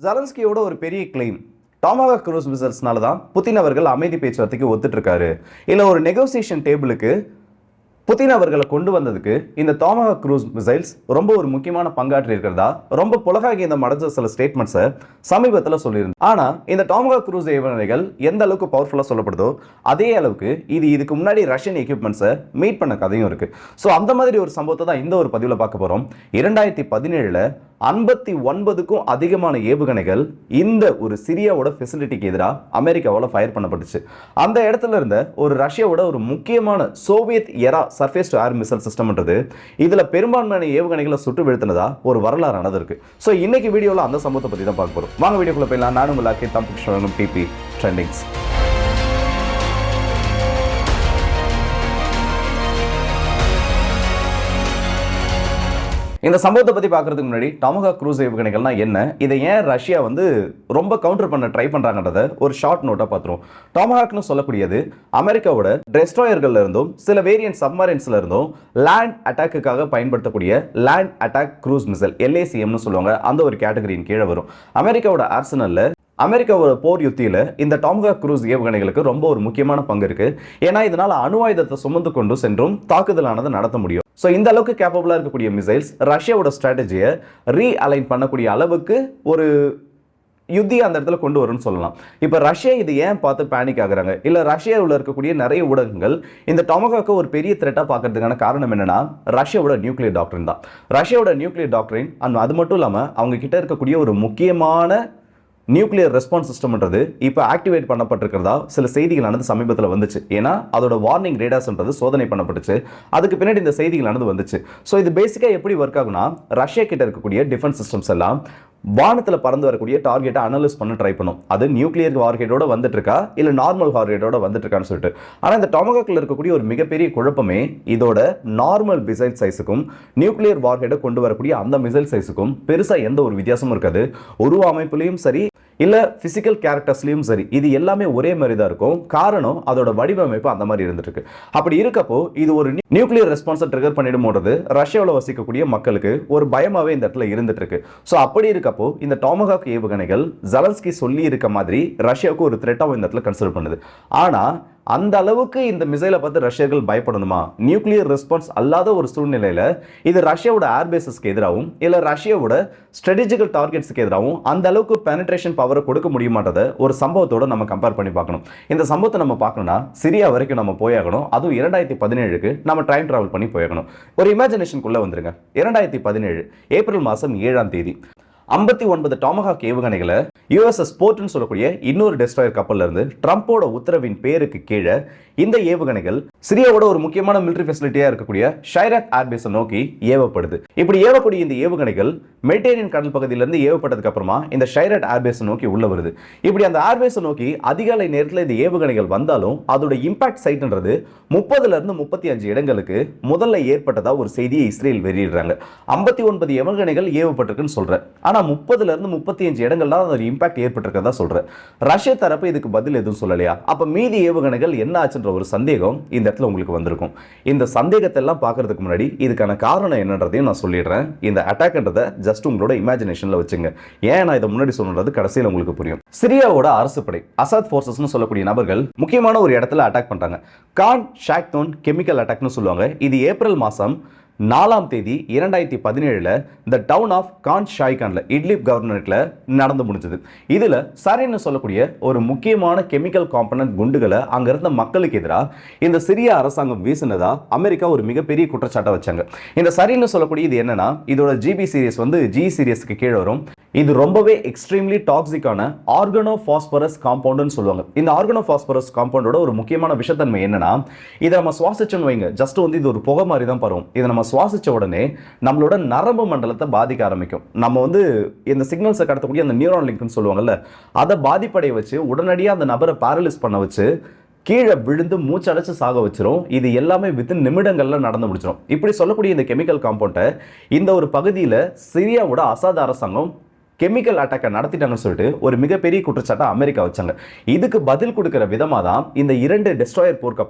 ஜலன்ஸ்கியோட ஒரு பெரிய claim டாமாக cruise மிசல்ஸ்னால தான் புதின் அவர்கள் அமைதி பேச்சுவார்த்தைக்கு ஒத்துட்ருக்காரு இல்லை ஒரு நெகோசியேஷன் டேபிளுக்கு புதின் அவர்களை கொண்டு வந்ததுக்கு இந்த தாமாக க்ரூஸ் மிசைல்ஸ் ரொம்ப ஒரு முக்கியமான பங்காற்றி இருக்கிறதா? ரொம்ப புலகாகி இந்த மடஞ்ச சில ஸ்டேட்மெண்ட்ஸை சமீபத்தில் சொல்லியிருந்தேன். ஆனால் இந்த டாமகா க்ரூஸ் ஏவுகணைகள் எந்த அளவுக்கு பவர்ஃபுல்லாக சொல்லப்படுதோ அதே அளவுக்கு இது இதுக்கு முன்னாடி ரஷ்யன் எக்யூப்மெண்ட்ஸை மீட் பண்ண கதையும் இருக்குது ஸோ அந்த மாதிரி ஒரு சம்பவத்தை தான் இந்த ஒரு பதிவில் பார்க்க போகிறோம் இரண்டாயிரத்தி பதினேழில் ஐம்பத்தி ஒன்பதுக்கும் அதிகமான ஏவுகணைகள் இந்த ஒரு சிரியாவோட ஃபெசிலிட்டிக்கு எதிராக அமெரிக்காவால் ஃபயர் பண்ணப்பட்டுச்சு. அந்த இடத்துல இருந்த ஒரு ரஷ்யாவோட ஒரு முக்கியமான Soviet era surface to air missile சிஸ்டம்ன்றது இதில் பெரும்பான்மையான ஏவுகணைகளை சுட்டு வீழ்த்தினதா ஒரு வரலாறானது இருக்கு. ஸோ இன்னைக்கு வீடியோவில் அந்த சம்பவத்தை பற்றி தான் பார்க்க போகிறோம் வாங்க வீடியோக்குள்ளே போயிடலாம். நானும் உங்கள் அக்கே தம்பு டிபி ட்ரெண்டிங்ஸ் இந்த சம்பவத்தை பற்றி பார்க்கறதுக்கு முன்னாடி டமோகா க்ரூஸ் ஏவுகணைகள்னா என்ன? இதை ஏன் ரஷ்யா வந்து ரொம்ப கவுண்டர் பண்ண ட்ரை பண்ணுறாங்கன்றத ஒரு ஷார்ட் நோட்டாக பார்த்துருவோம் டாமஹாக்னு சொல்லக்கூடியது அமெரிக்காவோட டெஸ்ட்ராயர்கள்ல இருந்தும் சில வேரியன்ட் சப்மரைன்ஸ்ல இருந்தும் லேண்ட் அட்டாக்குக்காக பயன்படுத்தக்கூடிய லேண்ட் அட்டாக் க்ரூஸ் மிசைல் எல்ஏசிஎம்னு சொல்லுவாங்க. அந்த ஒரு கேட்டகரியின் கீழே வரும். அமெரிக்காவோட ஆர்சனலில் அமெரிக்காவோட போர் யுத்தியில் இந்த டாம்கா க்ரூஸ் ஏவுகணைகளுக்கு ரொம்ப ஒரு முக்கியமான பங்கு இருக்குது ஏன்னா இதனால் அணு ஆயுதத்தை சுமந்து கொண்டு சென்றும் தாக்குதலானது நடத்த முடியும். ஸோ இந்த அளவுக்கு கேப்பபிளாக இருக்கக்கூடிய மிசைல்ஸ் ரஷ்யாவோட ஸ்ட்ராட்டஜியை ரீ அலைன் பண்ணக்கூடிய அளவுக்கு ஒரு யுத்தி அந்த இடத்துல கொண்டு வரும்னு சொல்லலாம். இப்போ ரஷ்யா இது ஏன் பார்த்து பேனிக் ஆகுறாங்க? இல்லை ரஷ்யாவில் இருக்கக்கூடிய நிறைய ஊடகங்கள் இந்த டொமகாக்கு ஒரு பெரிய த்ரெட்டாக பார்க்கறதுக்கான காரணம் என்னன்னா ரஷ்யாவோட நியூக்ளியர் டாக்டரின் தான். ரஷ்யாவோட நியூக்ளியர் டாக்டரின் அண்ட் அது மட்டும் இல்லாமல் அவங்க கிட்ட இருக்கக்கூடிய ஒரு முக்கியமான நியூக்ளியர் ரெஸ்பான்ஸ் சிஸ்டம்ன்றது இப்போ ஆக்டிவேட் பண்ணப்பட்டிருக்கிறதா சில செய்திகளானது சமீபத்தில் வந்துச்சு. ஏன்னா அதோட வார்னிங் ரேடாஸ்ன்றது சோதனை பண்ணப்பட்டுச்சு. அதுக்கு பின்னாடி இந்த செய்திகளானது வந்துச்சு. ஸோ இது பேசிக்காக எப்படி ஒர்க் ஆகுனா ரஷ்யா கிட்ட இருக்கக்கூடிய டிஃபென்ஸ் சிஸ்டம்ஸ் எல்லாம் வானத்தில் பறந்து வரக்கூடிய டார்கெட்டை அனலைஸ் பண்ண ட்ரை பண்ணும். அது நியூக்ளியர் வார்ஹெட்டோட வந்துட்டு இருக்கா இல்லை நார்மல் வார்ஹெட்டோட வந்துட்டு இருக்கான்னு சொல்லிட்டு. ஆனால் இந்த டொமகாக்கில் இருக்கக்கூடிய ஒரு மிகப்பெரிய குழப்பமே இதோட நார்மல் மிசைல் சைஸுக்கும் நியூக்ளியர் வார்ஹெட்டை கொண்டு வரக்கூடிய அந்த மிசைல் சைஸுக்கும் பெருசாக எந்த ஒரு வித்தியாசமும் இருக்காது. உருவ அமைப்புலையும் சரி இல்லை ஃபிசிக்கல் கேரக்டர்ஸ்லையும் சரி இது எல்லாமே ஒரே மாதிரி தான் இருக்கும். காரணம் அதோட வடிவமைப்பு அந்த மாதிரி இருந்துருக்கு அப்படி இருக்கப்போ இது ஒரு நியூக்ளியர் ரெஸ்பான்ஸை ட்ரிகர் பண்ணிடுமோன்றது ரஷ்யாவில் வசிக்கக்கூடிய மக்களுக்கு ஒரு பயமாகவே இந்த இடத்துல இருந்துட்டு இருக்கு ஸோ அப்படி இருக்கப்போ இந்த டாமகாக் ஏவுகணைகள் ஜலன்ஸ்கி சொல்லி இருக்க மாதிரி ரஷ்யாவுக்கு ஒரு த்ரெட்டாகவும் இந்த இடத்துல கன்சிடர் பண்ணுது. ஆனால் அந்த அளவுக்கு இந்த மிசைலை பார்த்து ரஷ்யர்கள் பயப்படணுமா? நியூக்ளியர் ரெஸ்பான்ஸ் அல்லாத ஒரு சூழ்நிலையில் இது ரஷ்யாவோட ஏர்பேசஸ்க்கு எதிராகவும் இல்லை ரஷ்யாவோட ஸ்ட்ராட்டஜிக்கல் டார்கெட்ஸ்க்கு எதிராகவும் அந்த அளவுக்கு பெனட்ரேஷன் பவரை கொடுக்க முடியுமான்றதை ஒரு சம்பவத்தோட நம்ம கம்பேர் பண்ணி பார்க்கணும். இந்த சம்பவத்தை நம்ம பார்க்கணும்னா சிரியா வரைக்கும் நம்ம போயாகணும் அதுவும் இரண்டாயிரத்தி பதினேழுக்கு நம்ம டைம் டிராவல் பண்ணி போயாகணும் ஒரு இமேஜினேஷனுக்குள்ளே வந்துருங்க. இரண்டாயிரத்தி பதினேழு ஏப்ரல் மாதம் ஏழாம் தேதி. ஐம்பத்தி ஒன்பது டாமஹாக் ஏவுகணைகளை யுஎஸ்எஸ் போர்ட்னு சொல்லக்கூடிய இன்னொரு டெஸ்ட்ராயர் கப்பல்ல இருந்து ட்ரம்ப்போட உத்தரவின் பேருக்கு கீழே இந்த ஏவுகணைகள் சிரியாவோட ஒரு முக்கியமான மிலிட்டரி ஃபெசிலிட்டியா இருக்கக்கூடிய ஷைராத் ஏர்பேஸை நோக்கி ஏவப்படுது. இப்படி ஏவக்கூடிய இந்த ஏவுகணைகள் மெடிட்டேரியன் கடல் பகுதியிலிருந்து ஏவப்பட்டதுக்கு அப்புறமா இந்த ஷைராட் ஏர்பேஸை நோக்கி உள்ள வருது. இப்படி அந்த ஏர்பேஸை நோக்கி அதிகாலை நேரத்தில் இந்த ஏவுகணைகள் வந்தாலும் அதோட இம்பாக்ட் சைட்ன்றது முப்பதுல இருந்து முப்பத்தி அஞ்சு இடங்களுக்கு முதல்ல ஏற்பட்டதா ஒரு செய்தியை இஸ்ரேல் வெளியிடுறாங்க. ஐம்பத்தி ஒன்பது ஏவுகணைகள் ஏவப்பட்டிருக்குன்னு சொல்றேன். ஆனா ஆனால் முப்பதுலேருந்து முப்பத்தி அஞ்சு தான் ஒரு இம்பாக்ட் ஏற்பட்டிருக்கிறதா சொல்கிறேன் ரஷ்ய தரப்பு இதுக்கு பதில் எதுவும் சொல்லலையா? அப்போ மீதி ஏவுகணைகள் என்ன ஆச்சுன்ற ஒரு சந்தேகம் இந்த இடத்துல உங்களுக்கு வந்திருக்கும். இந்த சந்தேகத்தை எல்லாம் பார்க்கறதுக்கு முன்னாடி இதுக்கான காரணம் என்னன்றதையும் நான் சொல்லிடுறேன். இந்த அட்டாக்ன்றதை ஜஸ்ட் உங்களோட இமேஜினேஷனில் வச்சுங்க. ஏன் நான் இதை முன்னாடி சொன்னது கடைசியில் உங்களுக்கு புரியும். சிரியாவோட அரசு படை அசாத் ஃபோர்ஸஸ்னு சொல்லக்கூடிய நபர்கள் முக்கியமான ஒரு இடத்துல அட்டாக் பண்ணுறாங்க கான் ஷாக்தோன் கெமிக்கல் அட்டாக்னு சொல்லுவாங்க. இது ஏப்ரல் மாதம் நாலாம் தேதி இரண்டாயிரத்தி பதினேழில் இந்த டவுன் ஆஃப் கான் ஷாய்கான்ல இட்லிப் கவர்னரேட்ல நடந்து முடிஞ்சது. இதில் சரின்னு சொல்லக்கூடிய ஒரு முக்கியமான கெமிக்கல் காம்பனன்ட் குண்டுகளை அங்கே இருந்த மக்களுக்கு எதிராக இந்த சிரிய அரசாங்கம் வீசினதா அமெரிக்கா ஒரு மிகப்பெரிய குற்றச்சாட்டை வச்சாங்க. இந்த சரின்னு சொல்லக்கூடிய இது என்னன்னா இதோட ஜிபி சீரியஸ் வந்து ஜி சீரியஸ்க்கு கீழே வரும். இது ரொம்பவே எக்ஸ்ட்ரீம்லி டாக்ஸிக்கான ஆர்கனோ ஃபாஸ்பரஸ் காம்பவுண்டுன்னு சொல்லுவாங்க. இந்த ஆர்கனோ ஃபாஸ்பரஸ் காம்பவுண்டோட ஒரு முக்கியமான விஷத்தன்மை என்னன்னா இதை நம்ம சுவாசிச்சோன்னு வைங்க ஜஸ்ட் வந்து இது ஒரு புகை மாதிரி தான் பரவும். இதை நம்ம சுவாசிச்ச உடனே நம்மளோட நரம்பு மண்டலத்தை பாதிக்க ஆரம்பிக்கும். நம்ம வந்து இந்த சிக்னல்ஸை கடத்தக்கூடிய அந்த நியூரான் லிங்க்னு சொல்லுவாங்கல்ல அதை பாதிப்படைய வச்சு உடனடியாக அந்த நபரை பேரலிஸ் பண்ண வச்சு கீழே விழுந்து மூச்சடைச்சு சாக வச்சிரும். இது எல்லாமே வித்தின் நிமிடங்கள்ல நடந்து முடிச்சிடும் இப்படி சொல்லக்கூடிய இந்த கெமிக்கல் காம்பவுண்டை இந்த ஒரு பகுதியில் சிரியாவோட அசாத அரசாங்கம் கெமிக்கல் அட்டாக்கை நடத்திட்டாங்கன்னு சொல்லிட்டு ஒரு மிகப்பெரிய குற்றச்சாட்டை அமெரிக்கா வச்சாங்க. இதுக்கு பதில் கொடுக்கிற விதமாக தான் இந்த இரண்டு டெஸ்ட்ராயர் போர்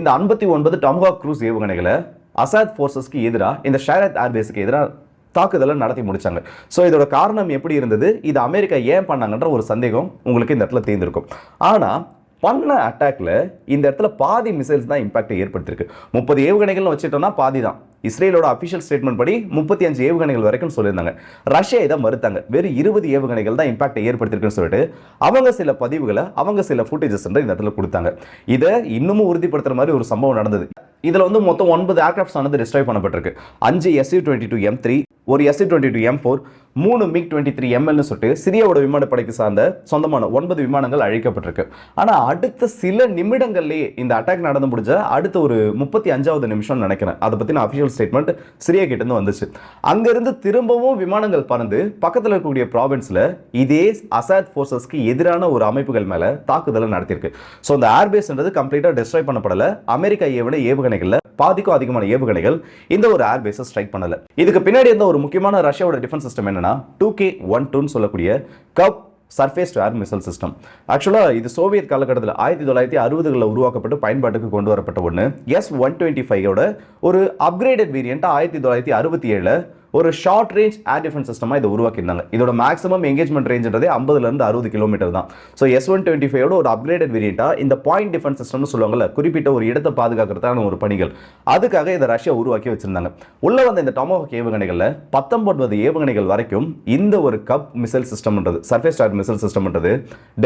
இந்த ஐம்பத்தி ஒன்பது டாம்ஹாக் க்ரூஸ் ஏவுகணைகளை அசாத் ஃபோர்ஸஸ்க்கு எதிராக இந்த ஷேரத் ஏர்பேஸுக்கு எதிராக தாக்குதலை நடத்தி முடிச்சாங்க. ஸோ இதோட காரணம் எப்படி இருந்தது? இது அமெரிக்கா ஏன் பண்ணாங்கன்ற ஒரு சந்தேகம் உங்களுக்கு இந்த இடத்துல தேர்ந்திருக்கும். ஆனால் பண்ண அட்டாக்ல இந்த இடத்துல பாதி மிசைல்ஸ் தான் இம்பாக்டை ஏற்படுத்திருக்கு முப்பது ஏவுகணைகள்னு வச்சுட்டோம்னா பாதி தான். இஸ்ரேலோட அஃபிஷியல் ஸ்டேட்மெண்ட் படி முப்பத்தி அஞ்சு ஏவுகணைகள் வரைக்கும் சொல்லியிருந்தாங்க. ரஷ்யா இதை மறுத்தாங்க. வெறும் இருபது ஏவுகணைகள் தான் இம்பாக்டை ஏற்படுத்திருக்குன்னு சொல்லிட்டு அவங்க சில பதிவுகளை அவங்க சில ஃபுட்டேஜஸ் இந்த இடத்துல கொடுத்தாங்க. இதை இன்னமும் உறுதிப்படுத்துற மாதிரி ஒரு சம்பவம் நடந்தது. இதுல வந்து மொத்தம் ஒன்பது ஏர்கிராஃப்ட்ஸ் ஆனது டிஸ்ட்ராய் பண்ணப்பட்டிருக்கு. அஞ்சு SU twenty two M three ஒரு SU twenty two M four மூணு மிக் டுவெண்ட்டி த்ரீ எம்எல்னு சொல்லிட்டு சிரியாவோட விமானப்படைக்கு சார்ந்த சொந்தமான ஒன்பது விமானங்கள் அழிக்கப்பட்டிருக்கு. ஆனா அடுத்த சில நிமிடங்கள்லேயே இந்த அட்டாக் நடந்து முடிஞ்ச அடுத்த ஒரு முப்பத்தி அஞ்சாவது நிமிஷம் நினைக்கிறேன். அதை பத்தின அஃபிஷியல் ஸ்டேட்மெண்ட் சிரியா கிட்டேருந்து வந்துச்சு. அங்கேருந்து திரும்பவும் விமானங்கள் பறந்து பக்கத்தில் இருக்கக்கூடிய ப்ராவின்ஸில் இதே அசாத் ஃபோர்ஸஸ்க்கு எதிரான ஒரு அமைப்புகள் மேலே தாக்குதலை நடத்தியிருக்கு. ஸோ அந்த ஏர்பேஸ்ன்றது கம்ப்ளீட்டாக டிஸ்ட்ராய் பண்ணப்படலை. அமெரிக்கா ஏவின ஏவுகணைகளில் பாதிக்கும் அதிகமான ஏவுகணைகள் இந்த ஒரு ஏர்பேஸை ஸ்ட்ரைக் பண்ணலை. இதுக்கு பின்னாடி இருந்த ஒரு முக்கியமான ரஷ்யாவோட டிஃபென்ஸ் சிஸ்டம் என்னன்னா டூ கே ஒன் டூன்னு சொல்லக்கூடிய Kub surface to air missile system ஆக்சுவலாக இது சோவியத் காலகட்டத்தில் ஆயிரத்தி தொள்ளாயிரத்தி அறுபதுகளில் உருவாக்கப்பட்டு பயன்பாட்டுக்கு கொண்டு வரப்பட்ட ஒன்று எஸ் ஒன் டுவெண்ட்டி ஃபைவோட ஒரு அப்கிரேடட் வேரியண்ட்டாக ஆயிரத்தி தொள்ளாயிரத்தி அறுபத்தி ஏழில் ஒரு ஷார்ட் ரேஞ்ச் ஏர் டிஃபென்ஸ் சிஸ்டமாக இதை உருவாக்கியிருந்தாங்க. இதோட மேக்ஸிமம் எங்கேஜ்மெண்ட் ரேஞ்சுன்றதே ஐம்பதுலேருந்து அறுபது கிலோமீட்டர் தான். ஸோ எஸ் ஒன் டுவெண்ட்டி ஃபைவோட ஒரு அப்கிரேடட் வேரியண்ட்டாக இந்த பாயிண்ட் டிஃபென்ஸ் சிஸ்டம்னு சொல்லுவாங்கல்ல குறிப்பிட்ட ஒரு இடத்தை பாதுகாக்கிறதுக்கான ஒரு பணிகள். அதுக்காக இதை ரஷ்யா உருவாக்கி வச்சிருந்தாங்க. உள்ள வந்த இந்த டொமோக் ஏவுகணைகளில் பத்தொன்பது ஏவுகணைகள் வரைக்கும் இந்த ஒரு கப் மிசைல் சிஸ்டம்ன்றது சர்ஃபேஸ் டார்ட் மிசைல் சிஸ்டம்ன்றது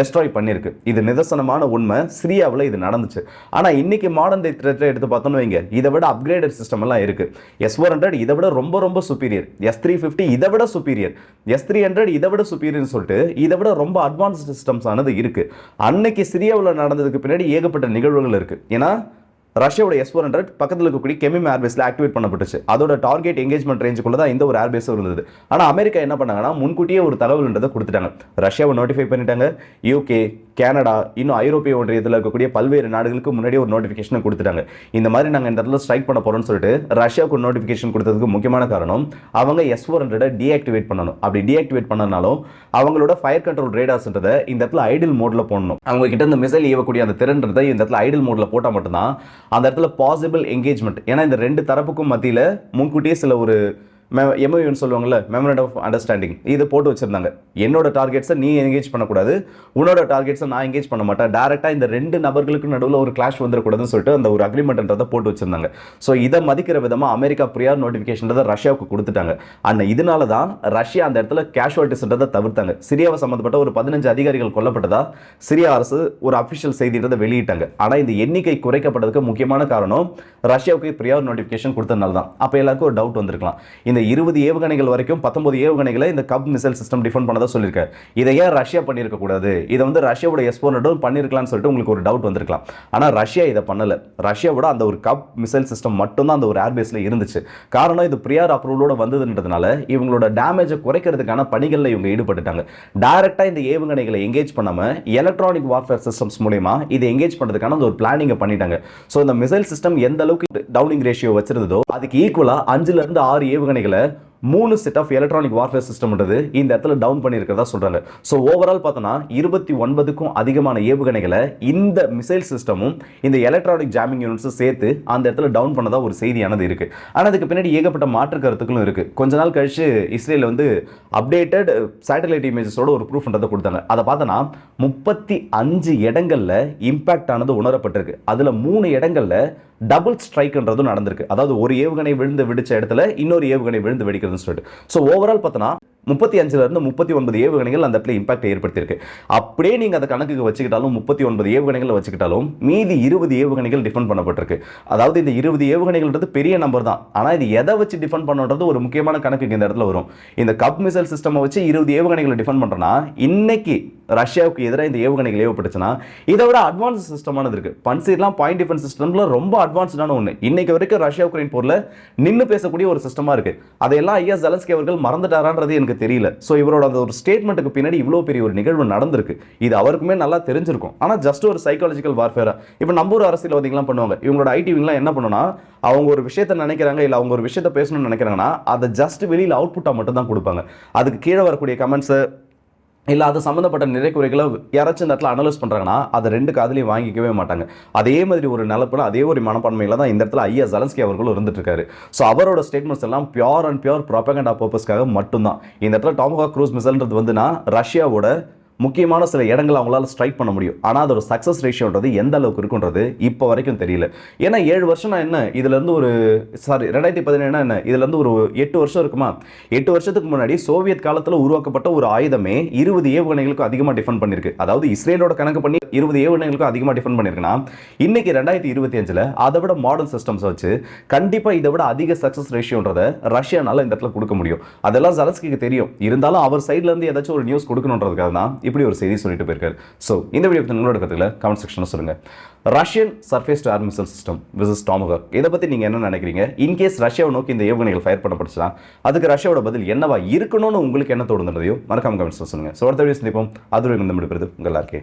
டெஸ்ட்ராய் பண்ணியிருக்கு. இது நிதர்சனமான உண்மை. சிரியாவில் இது நடந்துச்சு. ஆனால் இன்னைக்கு மாடர்ன் டே த்ரெட்டில் எடுத்து பார்த்தோம்னு வைங்க இதை விட அப்கிரேடட் சிஸ்டம் எல்லாம் இருக்கு. எஸ் ஃபோர் ஹண்ட்ரட் இதை விட ரொம்ப ரொம்ப சுப்பீரியர் எஸ் த்ரீ ஃபிஃப்டி இதை விட சுப்பீரியர் எஸ் த்ரீ ஹண்ட்ரட் இதை விட சுப்பீரியர்னு சொல்லிட்டு இதை விட ரொம்ப அட்வான்ஸ் சிஸ்டம்ஸ் ஆனது இருக்கு. அன்னைக்கு சிரியாவில் நடந்ததுக்கு பின்னாடி ஏகப்பட்ட நிகழ்வுகள் இருக்குது ஏன்னா ரஷ்யாவோட எஸ் ஃபோர் ஹண்ட்ரட் பக்கத்தில் இருக்கக்கூடிய கெமிம் ஏர்பேஸில் ஆக்டிவேட் பண்ணப்பட்டுச்சு. அதோட டார்கெட் எங்கேஜ்மெண்ட் ரேஞ்சுக்குள்ள தான் இந்த ஒரு ஏர்பேஸும் இருந்தது. ஆனால் அமெரிக்கா என்ன பண்ணாங்கன்னா முன்கூட்டியே ஒரு தகவல்ன்றதை கொடுத்துட்டாங்க. ரஷ்யாவை நோட்டிஃபை பண்ணிட்டாங்க. யூகே கேனடா இன்னும் ஐரோப்பிய ஒன்றியத்தில் இருக்கக்கூடிய பல்வேறு நாடுகளுக்கு முன்னாடி ஒரு நோட்டிஃபிகேஷனை கொடுத்துட்டாங்க. இந்த மாதிரி நாங்கள் இந்த இடத்துல ஸ்ட்ரைக் பண்ண போகிறோம்னு சொல்லிட்டு ரஷ்யாவுக்கு நோட்டிஃபிகேஷன் கொடுத்ததுக்கு முக்கியமான காரணம் அவங்க எஸ் ஃபோர் ஹண்ட்ரடை டீஆக்டிவேட் பண்ணணும். அப்படி டீஆக்டிவேட் பண்ணனாலும் அவங்களோட ஃபயர் கண்ட்ரோல் ரேடார்ஸ்ன்றதை இந்த இடத்துல ஐடில் மோடில் போடணும். அவங்க கிட்ட இந்த மிசைல் ஏவக்கூடிய அந்த திறன்றதை இந்த இடத்துல ஐடில் மோடில் போட்டால் மட்டும்தான் அந்த இடத்துல பாசிபிள் என்கேஜ்மெண்ட் ஏன்னா இந்த ரெண்டு தரப்புக்கும் மத்தியில் முன்கூட்டியே சில ஒரு எம்ஓயூன்னு சொல்லுவாங்கல்ல மெமரண்ட் ஆஃப் அண்டர்ஸ்டாண்டிங் இதை போட்டு வச்சிருந்தாங்க. என்னோட டார்கெட்ஸை நீ என்கேஜ் பண்ணக்கூடாது. உன்னோட டார்கெட்ஸை நான் என்கேஜ் பண்ண மாட்டேன். டேரெக்டாக இந்த ரெண்டு நபர்களுக்கு நடுவில் ஒரு கிளாஷ் வந்துடக்கூடாதுன்னு சொல்லிட்டு அந்த ஒரு அக்ரிமெண்ட்ன்றதை போட்டு வச்சிருந்தாங்க. ஸோ இதை மதிக்கிற விதமாக அமெரிக்கா ப்ரியார் நோட்டிஃபிகேஷன்றதை ரஷ்யாவுக்கு கொடுத்துட்டாங்க. அண்ட் இதனால தான் ரஷ்யா அந்த இடத்துல கேஷுவாலிட்டிஸ்ன்றதை தவிர்த்தாங்க. சிரியாவை சம்மந்தப்பட்ட ஒரு பதினஞ்சு அதிகாரிகள் கொல்லப்பட்டதா சிரியா அரசு ஒரு அஃபிஷியல் செய்தின்றதை வெளியிட்டாங்க. ஆனால் இந்த எண்ணிக்கை குறைக்கப்பட்டதுக்கு முக்கியமான காரணம் ரஷ்யாவுக்கு ப்ரியார் நோட்டிஃபிகேஷன் கொடுத்ததுனால தான். அப்போ எல்லாருக்கும் ஒரு டவுட் வந்திருக்கலாம். இந்த இருபது ஏவுகணைகள் வரைக்கும் பத்தொன்பது ஏவுகணைகளை இந்த கப் மிசைல் சிஸ்டம் டிஃபெண்ட் பண்ணதாக சொல்லியிருக்காரு. இதை ஏன் ரஷ்யா பண்ணியிருக்க கூடாது? இதை வந்து ரஷ்யாவோட எஸ்போனட்டும் பண்ணியிருக்கலாம்னு சொல்லிட்டு உங்களுக்கு ஒரு டவுட் வந்திருக்கலாம். ஆனால் ரஷ்யா இதை பண்ணல. ரஷ்யாவோட அந்த ஒரு கப் மிசைல் சிஸ்டம் மட்டும்தான் அந்த ஒரு ஏர்பேஸில் இருந்துச்சு. காரணம் இது பிரியார் அப்ரூவலோட வந்ததுன்றதுனால இவங்களோட டேமேஜை குறைக்கிறதுக்கான பணிகளில் இவங்க ஈடுபட்டுட்டாங்க. டைரெக்டாக இந்த ஏவுகணைகளை எங்கேஜ் பண்ணாமல் எலக்ட்ரானிக் வார்ஃபேர் சிஸ்டம்ஸ் மூலயமா இதை எங்கேஜ் பண்ணுறதுக்கான அந்த ஒரு பிளானிங்கை பண்ணிட்டாங்க. ஸோ இந்த மிசைல் சிஸ்டம் எந்த அளவுக்கு டவுனிங் ரேஷியோ வச்சிருந்ததோ அதுக்கு ஈக்குவலாக அஞ்சுல இருந்து ஆறு ஏவுகணைகள் மூணு செட் ஆஃப் எலக்ட்ரானிக் வார்ஃபேர் சிஸ்டம்ன்றது இந்த இடத்துல டவுன் பண்ணியிருக்கிறதா சொல்கிறாங்க ஸோ ஓவரால் பார்த்தோன்னா இருபத்தி ஒன்பதுக்கும் அதிகமான ஏவுகணைகளை இந்த மிசைல் சிஸ்டமும் இந்த எலக்ட்ரானிக் ஜாமிங் யூனிட்ஸும் சேர்த்து அந்த இடத்துல டவுன் பண்ணதாக ஒரு செய்தியானது இருக்குது ஆனால் அதுக்கு பின்னாடி ஏகப்பட்ட மாற்று கருத்துக்களும் இருக்குது கொஞ்ச நாள் கழித்து இஸ்ரேல் வந்து அப்டேட்டட் சேட்டலைட் இமேஜஸோட ஒரு ப்ரூஃப்ன்றதை கொடுத்தாங்க. அதை பார்த்தோன்னா முப்பத்தி அஞ்சு இடங்களில் இம்பேக்ட் ஆனது உணரப்பட்டிருக்கு. அதில் மூணு இடங்களில் டபுள் ஸ்ட்ரைக்ன்றதும் நடந்திருக்கு. அதாவது ஒரு ஏவுகணை விழுந்து வெடிச்ச இடத்துல இன்னொரு ஏவுகணை விழுந்து வெடிக்கிறதுன்னு சொல்லிட்டு. ஸோ ஓவரால் பார்த்தோன்னா முப்பத்தி அஞ்சுலேருந்து முப்பத்தி ஒன்பது ஏவுகணைகள் அந்த இடத்துல இம்பாக்ட் ஏற்படுத்தியிருக்கு. அப்படியே நீங்கள் அந்த கணக்குக்கு வச்சுக்கிட்டாலும் முப்பத்தி ஒன்பது ஏவுகணைகள் வச்சுக்கிட்டாலும் மீதி இருபது ஏவுகணைகள் டிஃபெண்ட் பண்ணப்பட்டிருக்கு. அதாவது இந்த இருபது ஏவுகணைகள்ன்றது பெரிய நம்பர் தான். ஆனால் இது எதை வச்சு டிஃபெண்ட் பண்ணுறது ஒரு முக்கியமான கணக்குக்கு இந்த இடத்துல வரும். இந்த கப் மிசைல் சிஸ்டம் வச்சு இருபது ஏவுகணைகளை டிஃபெண்ட் பண்ணுறோன்னா இன்னைக்கு ரஷ்யாவுக்கு எதிராக இந்த ஏவுகணைகள் ஏவப்பட்டுச்சுன்னா இதை விட அட்வான்ஸ் சிஸ்டமானது இருக்கு. பன்சீர்லாம் பாயிண்ட் டிஃபென்ஸ் சிஸ்டம்ல ரொம்ப அட்வான்ஸ்டான ஒன்று இன்னைக்கு வரைக்கும் ரஷ்யா உக்ரைன் போரில் நின்று பேசக்கூடிய ஒரு சிஸ்டமாக இருக்கு. அதையெல்லாம் ஐயா ஜலஸ்கி அவர்கள் மறந்துட்டாரான்றது எனக்கு தெரியல. ஸோ இவரோட அந்த ஒரு ஸ்டேட்மெண்ட்டுக்கு பின்னாடி இவ்வளோ பெரிய ஒரு நிகழ்வு நடந்திருக்கு. இது அவருக்குமே நல்லா தெரிஞ்சிருக்கும். ஆனால் ஜஸ்ட் ஒரு சைக்காலஜிக்கல் வார்ஃபேரா இப்போ நம்ம அரசியல் அரசியல்வாதிகள்லாம் பண்ணுவாங்க. இவங்களோட ஐடிவிங்லாம் என்ன பண்ணுன்னா அவங்க ஒரு விஷயத்த நினைக்கிறாங்க இல்லை அவங்க ஒரு விஷயத்த பேசணும்னு நினைக்கிறாங்கன்னா அதை ஜஸ்ட் வெளியில் அவுட்புட்டாக மட்டும் தான் கொடுப்பாங்க. அதுக்கு கீழே வரக்கூடிய கமெண்ட்ஸை இல்லை அது சம்மந்தப்பட்ட நிறை குறைகளை யாராச்சும் இந்த இடத்துல அனலைஸ் பண்ணுறாங்கன்னா அதை ரெண்டு காதலையும் வாங்கிக்கவே மாட்டாங்க. அதே மாதிரி ஒரு நிலப்பில் அதே ஒரு மனப்பான்மையில் தான் இந்த இடத்துல ஐயா ஜலன்ஸ்கி அவர்களும் இருந்துட்டு இருக்காரு. ஸோ அவரோட ஸ்டேட்மெண்ட்ஸ் எல்லாம் பியூர் அண்ட் பியூர் ப்ராபகண்டா பர்பஸ்க்காக மட்டும்தான். இந்த இடத்துல டாமோகா க்ரூஸ் மிசல்ன்றது வந்துன்னா ரஷ்யாவோட முக்கியமான சில இடங்களை அவங்களால ஸ்ட்ரைக் பண்ண முடியும். ஆனால் அதோட சக்ஸஸ் ரேஷியோன்றது எந்த அளவுக்கு இருக்குன்றது இப்போ வரைக்கும் தெரியல. ஏன்னா ஏழு வருஷம் நான் என்ன இதுலேருந்து ஒரு சாரி ரெண்டாயிரத்தி பதினேழு என்ன? இதுலேருந்து ஒரு எட்டு வருஷம் இருக்குமா? எட்டு வருஷத்துக்கு முன்னாடி சோவியத் காலத்தில் உருவாக்கப்பட்ட ஒரு ஆயுதமே இருபது ஏவுகணைகளுக்கும் அதிகமாக டிஃபெண்ட் பண்ணியிருக்கு. அதாவது இஸ்ரேலோட கணக்கு பண்ணி இருபது ஏவுகணைகளுக்கும் அதிகமாக டிஃபெண்ட் பண்ணியிருக்குன்னா இன்னைக்கு ரெண்டாயிரத்தி இருபத்தி அஞ்சில் அதை விட மாடர்ன் சிஸ்டம்ஸ் வச்சு கண்டிப்பாக இதை விட அதிக சக்ஸஸ் ரேஷியோன்றதை ரஷ்யானால இந்த இடத்துல கொடுக்க முடியும். அதெல்லாம் ஜலஸ்கிக்கு தெரியும். இருந்தாலும் அவர் சைட்லேருந்து ஏதாச்சும் ஒரு நியூஸ் கொடுக்கணுன்றதுக்காக தான் இப்படி ஒரு செய்தி சொல்லிட்டு போயிருக்காரு. ஸோ இந்த வீடியோ பற்றி உங்களோட கருத்துல கமெண்ட் செக்ஷனில் சொல்லுங்க. Russian surface to missile system versus Tomahawk இதை பற்றி நீங்கள் என்ன நினைக்கிறீங்க? இன்கேஸ் ரஷ்யாவை நோக்கி இந்த ஏவுகணைகள் ஃபயர் பண்ணப்பட்டுச்சுன்னா அதுக்கு ரஷ்யாவோட பதில் என்னவா இருக்கணும்னு உங்களுக்கு என்ன தோணுன்றதையோ மறக்காம கமெண்ட்ஸில் சொல்லுங்க. ஸோ அடுத்த வீடியோ சந்திப்போம். அது இந்த முடிப்பது உங்கள் எல்லாருக்கே